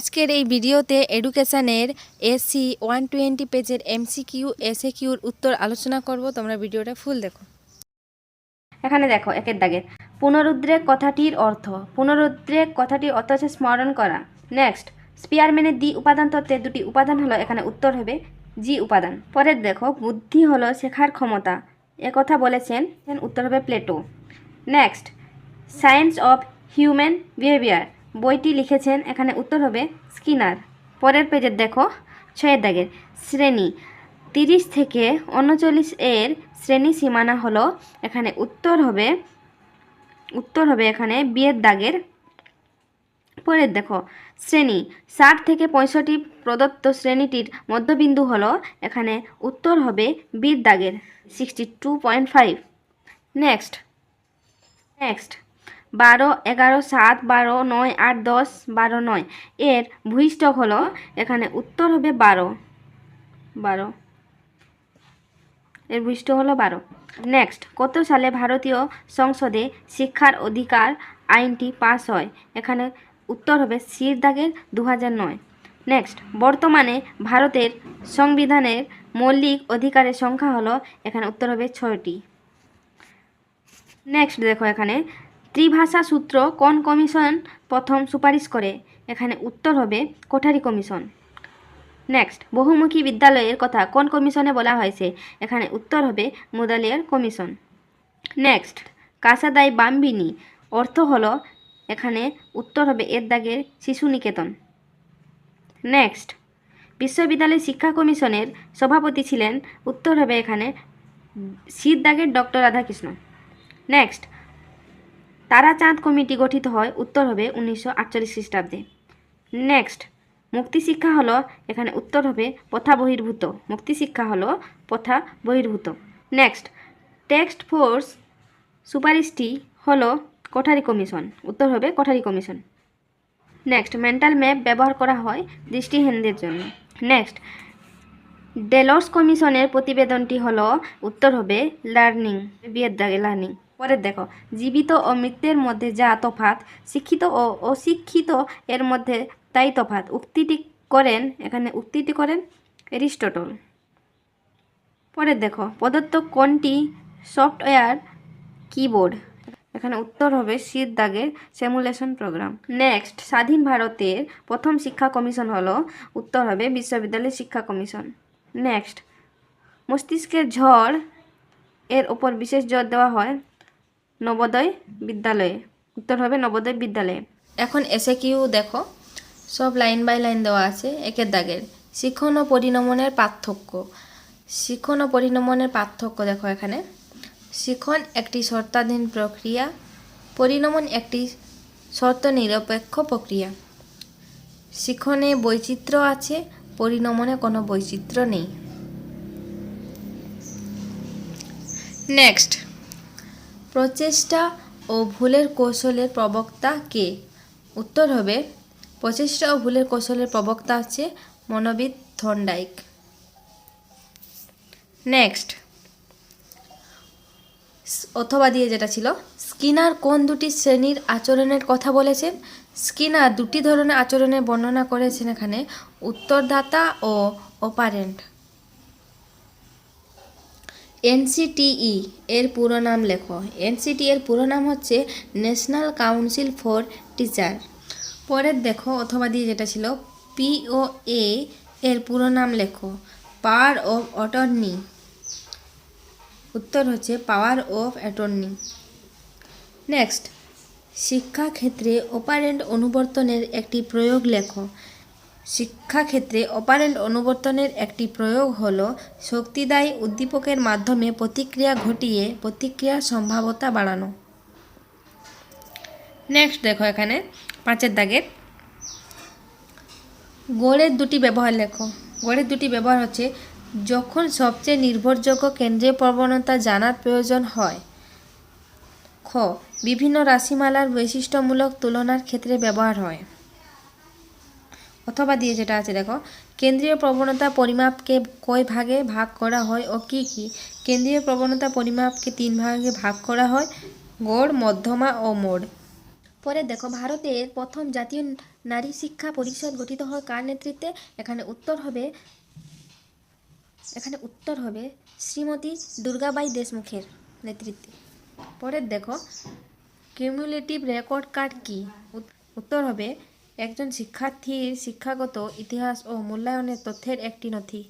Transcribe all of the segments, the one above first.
আজকের এই ভিডিওতে এডুকেশনের এসি ওয়ান টোয়েন্টি পেজের এমসিকিউ এসএ কিউর উত্তর আলোচনা করব। তোমরা ভিডিওটা ফুল দেখো। এখানে দেখো, একের দাগের। পুনরুদ্রেক কথাটির অর্থ। পুনরুদ্রেক কথাটির অর্থ হচ্ছে স্মরণ করা। নেক্সট, স্পিয়ারম্যানের দ্বি উপাদান তত্ত্বে দুটি উপাদান হলো, এখানে উত্তর হবে জি উপাদান। পরের দেখো, বুদ্ধি হলো শেখার ক্ষমতা। কথা বলেছেন, উত্তর হবে Plato. Next, science of human behaviour. বইটি লিখেছেন, এখানে উত্তর হবে স্কিনার। পরের পেজের দেখো, ছয়ের দাগের, শ্রেণি। তিরিশ থেকে উনচল্লিশ এর শ্রেণি সীমানা হলো, এখানে উত্তর হবে উত্তর হবে এখানে বিয়ের দাগের। পরের দেখো, শ্রেণি, ষাট থেকে পঁয়ষট্টি প্রদত্ত শ্রেণীটির মধ্যবিন্দু হলো, এখানে উত্তর হবে বির দাগের sixty two point five next next বারো, এগারো, সাত, বারো, নয়, আট, দশ, বারো, নয়। এর ভূইষ্ঠক হলো এখানে উত্তর হবে বারো। বারো। এর ভূইষ্ঠ হলো বারো। নেক্সট কত সালে ভারতীয় সংসদে শিক্ষার অধিকার আইনটি পাস হয়? এখানে উত্তর হবে সির দাগের দু হাজার নয়। নেক্সট বর্তমানে ভারতের সংবিধানের মৌলিক অধিকারের সংখ্যা হলো, এখানে উত্তর হবে ছয়টি। নেক্সট দেখো এখানে ত্রিভাষা সূত্র কোন কমিশন প্রথম সুপারিশ করে? এখানে উত্তর হবে কোঠারি কমিশন। নেক্সট বহুমুখী বিদ্যালয়ের কথা কোন কমিশনে বলা হয়েছে? এখানে উত্তর হবে Mudaliar commission. Next Casa dei Bambini, অর্থ হলো, এখানে উত্তর হবে এর দাগের শিশু নিকেতন। নেক্সট বিশ্ববিদ্যালয় শিক্ষা কমিশনের সভাপতি ছিলেন, উত্তর হবে এখানে শীত দাগের doctor Radhakrishna. Next Tarachand committee গঠিত হয় উত্তর হবে উনিশশো আটচল্লিশ খ্রিস্টাব্দে। নেক্সট মুক্তি শিক্ষা হলো এখানে উত্তর হবে প্রথা বহির্ভূত। মুক্তি শিক্ষা হলো প্রথা বহির্ভূত। নেক্সট টেক্সট ফোর্স সুপারিশটি হলো কোঠারি কমিশন। উত্তর হবে Kothari commission. Next mental map ব্যবহার করা হয় দৃষ্টিহীনদের জন্য। নেক্সট ডেলস কমিশনের প্রতিবেদনটি হলো উত্তর হবে লার্নিং বিয়ের দাগে লার্নিং পরের দেখো, জীবিত ও মৃতের মধ্যে যা তফাৎ, শিক্ষিত ও অশিক্ষিত এর মধ্যে তাই তফাৎ। উক্তিটি করেন, এখানে উক্তিটি করেন এরিস্টটল। পরের দেখো, প্রদত্ত কোনটি সফটওয়্যার কিবোর্ড? এখানে উত্তর হবে শীত দাগের স্যামুলেশন প্রোগ্রাম নেক্সট স্বাধীন ভারতের প্রথম শিক্ষা কমিশন হলো, উত্তর হবে বিশ্ববিদ্যালয় শিক্ষা কমিশন। নেক্সট মস্তিষ্কের ঝড় এর ওপর বিশেষ জোর দেওয়া হয়। নবোদয় বিদ্যালয়ে। উত্তর হবে নবোদয় বিদ্যালয়ে। এখন এসে কিউ দেখো। সব লাইন বাই লাইন দেওয়া আছে একের দাগের। শিখন ও পরিণমনের পার্থক্য। শিখন ও পরিণমনের পার্থক্য দেখো এখানে। শিখন একটি শর্তাধীন প্রক্রিয়া পরিণমন একটি শর্ত নিরপেক্ষ প্রক্রিয়া। শিখনে বৈচিত্র্য আছে পরিণমনে কোনো বৈচিত্র্য নেই। নেক্সট প্রচেষ্টা ও ভুলের কৌশলের প্রবক্তা কে? উত্তর হবে, প্রচেষ্টা ও ভুলের কৌশলের প্রবক্তা হচ্ছে মনোবিদ থন্ডাইক। নেক্সট অথবা দিয়ে যেটা ছিল, স্কিনার কোন দুটি শ্রেণির আচরণের কথা বলেছেন? স্কিনার দুটি ধরনের আচরণের বর্ণনা করেছেন এখানে, উত্তরদাতা ও অপারেন্ট। এনসিটিই এর পুরো নাম লেখো। এনসিটি এর পুরো নাম হচ্ছে ন্যাশনাল কাউন্সিল ফর টিচার। পরের দেখো অথবা দিয়ে যেটা ছিল পিও এ এর পুরো নাম লেখো। পাওয়ার অফ অটর্নি উত্তর হচ্ছে পাওয়ার অফ অ্যাটর্নি। নেক্সট, শিক্ষাক্ষেত্রে অপারেন্ট অনুবর্তনের একটি প্রয়োগ লেখো। শিক্ষাক্ষেত্রে অপারেন্ট অনুবর্তনের একটি প্রয়োগ হল শক্তিদায়ী উদ্দীপকের মাধ্যমে প্রতিক্রিয়া ঘটিয়ে প্রতিক্রিয়ার সম্ভাব্যতা বাড়ানো। নেক্সট দেখো এখানে, পাঁচের দাগের। গড়ের দুটি ব্যবহার লেখো। গড়ের দুটি ব্যবহার হচ্ছে, যখন সবচেয়ে নির্ভরযোগ্য কেন্দ্রীয় প্রবণতা জানার প্রয়োজন হয়, খ, বিভিন্ন রাশিমালার বৈশিষ্ট্যমূলক তুলনার ক্ষেত্রে ব্যবহার হয়। অথবা দিয়ে যেটা আছে, দেখো, কেন্দ্রীয় প্রবণতা পরিমাপকে কয় ভাগে ভাগ করা হয় ও কি কি? কেন্দ্রীয় প্রবণতা পরিমাপকে তিন ভাগে ভাগ করা হয়, গড়, মধ্যমা ও মোড়। পরে দেখো, ভারতের প্রথম জাতীয় নারী শিক্ষা পরিষদ গঠিত হয় কার নেতৃত্বে? এখানে উত্তর হবে, এখানে উত্তর হবে শ্রীমতী দুর্গাবাই দেশমুখের নেতৃত্বে। পরের দেখো কিউমুলেটিভ রেকর্ড কার্ড কি? উত্তর হবে একজন শিক্ষার্থীর শিক্ষাগত ইতিহাস ও মূল্যায়নের তথ্যের একটি নথি।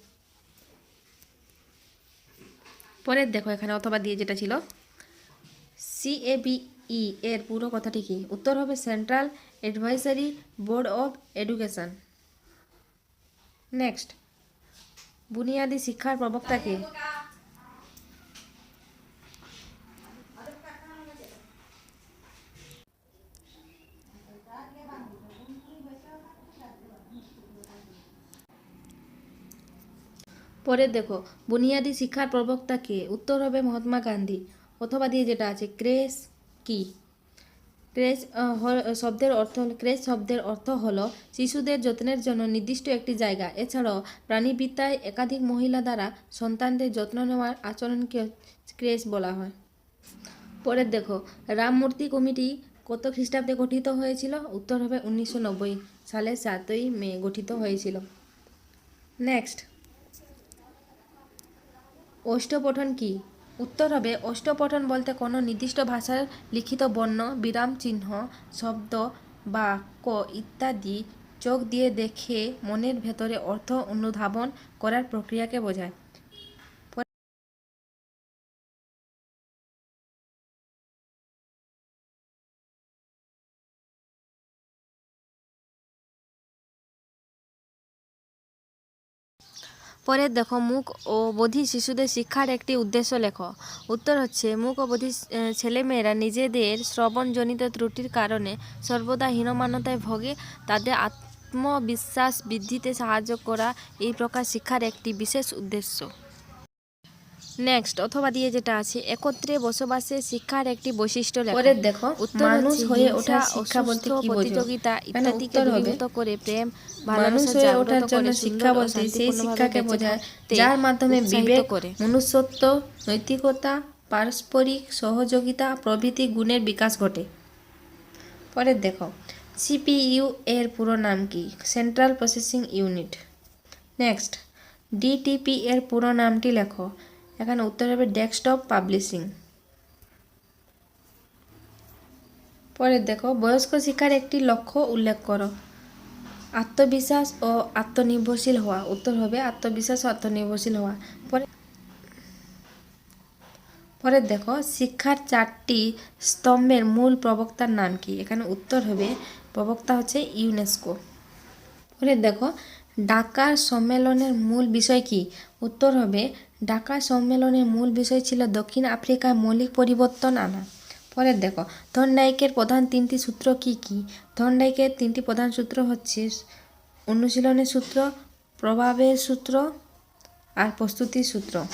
পরের দেখো এখানে অথবা দিয়ে যেটা ছিল। সিএবিই এর পুরো কথাটি কি? উত্তর হবে central advisory board of education next বুনিয়াদি শিক্ষার প্রবক্তাকে পরে দেখো, বুনিয়াদী শিক্ষার প্রবক্তা কে? উত্তর হবে মহাত্মা গান্ধী। অথবা দিয়ে যেটা আছে, ক্রেস কি? ক্রেস শব্দের অর্থ ক্রেস শব্দের অর্থ হল শিশুদের যত্নের জন্য নির্দিষ্ট একটি জায়গা। এছাড়াও প্রাণীবিদ্যায় একাধিক মহিলা দ্বারা সন্তানদের যত্ন নেওয়ার আচরণকে ক্রেস বলা হয়। পরের দেখো রামমূর্তি কমিটি কত খ্রিস্টাব্দে গঠিত হয়েছিল? উত্তর হবে উনিশশো সালের সাতই মে গঠিত হয়েছিল। নেক্সট। অষ্টপঠন কি? উত্তর হবে, অষ্টপঠন বলতে কোনো নির্দিষ্ট ভাষার লিখিত বর্ণ, বিরাম, চিহ্ন, শব্দ বা ক ইত্যাদি চোখ দিয়ে দেখে মনের ভেতরে অর্থ অনুধাবন করার প্রক্রিয়াকে বোঝায়। পরে দেখো মুখ ও বধির শিশুদের শিক্ষার একটি উদ্দেশ্য লেখো। উত্তর হচ্ছে, মুখ ও বধির ছেলেমেয়েরা নিজেদের শ্রবণজনিত ত্রুটির কারণে সর্বদা হীনমানতায় ভোগে। তাদের আত্মবিশ্বাস বৃদ্ধিতে সাহায্য করা এই প্রকার শিক্ষার একটি বিশেষ উদ্দেশ্য। নেক্সট অথবা দিয়ে যেটা আছে একত্রে বসবাসে শিক্ষার একটি বৈশিষ্ট্য পরের দেখো, মানুষ হয়ে ওঠার শিক্ষা বলতে কি? প্রতিযোগিতা এখানে ইত্যাদিকে দূরীভূত করে প্রেম মানুষ হয়ে ওঠার জন্য শিক্ষা বলতে সেই শিক্ষাকে বোঝায় যার মাধ্যমে বিবেক করে। মনুষ্যত্ব নৈতিকতা পারস্পরিক সহযোগিতা প্রভৃতি গুণের বিকাশ ঘটে। পরের দেখো সিপিইউ এর পুরো নাম কি? Central processing unit next DTP এর পুরো নামটি লেখো। এখানে উত্তর হবে ডেস্কটপ পাবলিশিং। পরের দেখো, বয়স্ক শিক্ষার একটি লক্ষ্য উল্লেখ করো। আত্মবিশ্বাস ও আত্মনির্ভরশীল হওয়া। উত্তর হবে আত্মবিশ্বাস ও আত্মনির্ভরশীল হওয়া। পরে পরে দেখো, শিক্ষার চারটি স্তম্ভের মূল প্রবক্তার নাম কি? এখানে উত্তর হবে প্রবক্তা হচ্ছে ইউনেস্কো। পরে দেখো ঢাকার সম্মেলনের মূল বিষয় কি? উত্তর হবে ডাকা সম্মেলনের মূল বিষয় ছিল দক্ষিণ আফ্রিকায় মৌলিক পরিবর্তন আনা। পরে দেখো থর্নডাইকের প্রধান তিনটি সূত্র কি কি? থর্নডাইকের তিনটি প্রধান সূত্র হচ্ছে অনুশীলনের সূত্র, প্রভাবের সূত্র আর প্রস্তুতির সূত্র।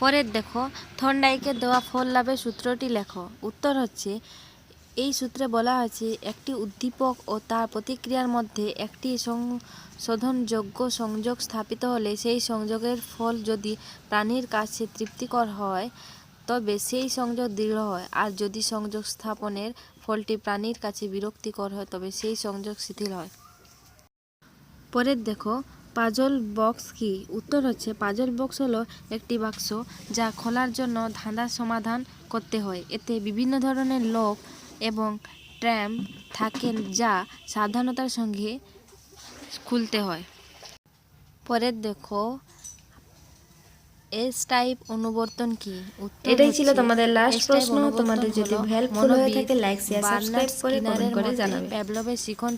পরের দেখো থর্নডাইকের দেওয়া ফল লাভের সূত্রটি লেখো। উত্তর হচ্ছে, এই সূত্রে বলা হয়েছে, একটি উদ্দীপক ও তার প্রতিক্রিয়ার মধ্যে একটি সংশোধনযোগ্য সংযোগ স্থাপিত হলে সেই সংযোগের ফল যদি প্রাণীর কাছে তৃপ্তিকর হয়, তবে সেই সংযোগ দৃঢ় হয়। আর যদি সংযোগ স্থাপনের ফলটি প্রাণীর কাছে বিরক্তিকর হয়, তবে সেই সংযোগ শিথিল হয়। পরের দেখো পাজল বক্স কি উত্তর হচ্ছে পাজল বক্স হলো একটি বাক্স যা খোলার জন্য ধাঁধার সমাধান করতে হয় এতে বিভিন্ন ধরনের লোক এবং ট্র্যাম থাকেন যা সাবধানতার সঙ্গে খুলতে হয় পরের দেখো এস টাইপ অনুবর্তন কি এটাই ছিল তোমাদের S প্রশ্ন। তোমাদের যদি হলো helpful হয়ে থাকে share, বার্নার্ড subscribe করে স্কিনারের করে জানাবে। প্যাভলভের শিখন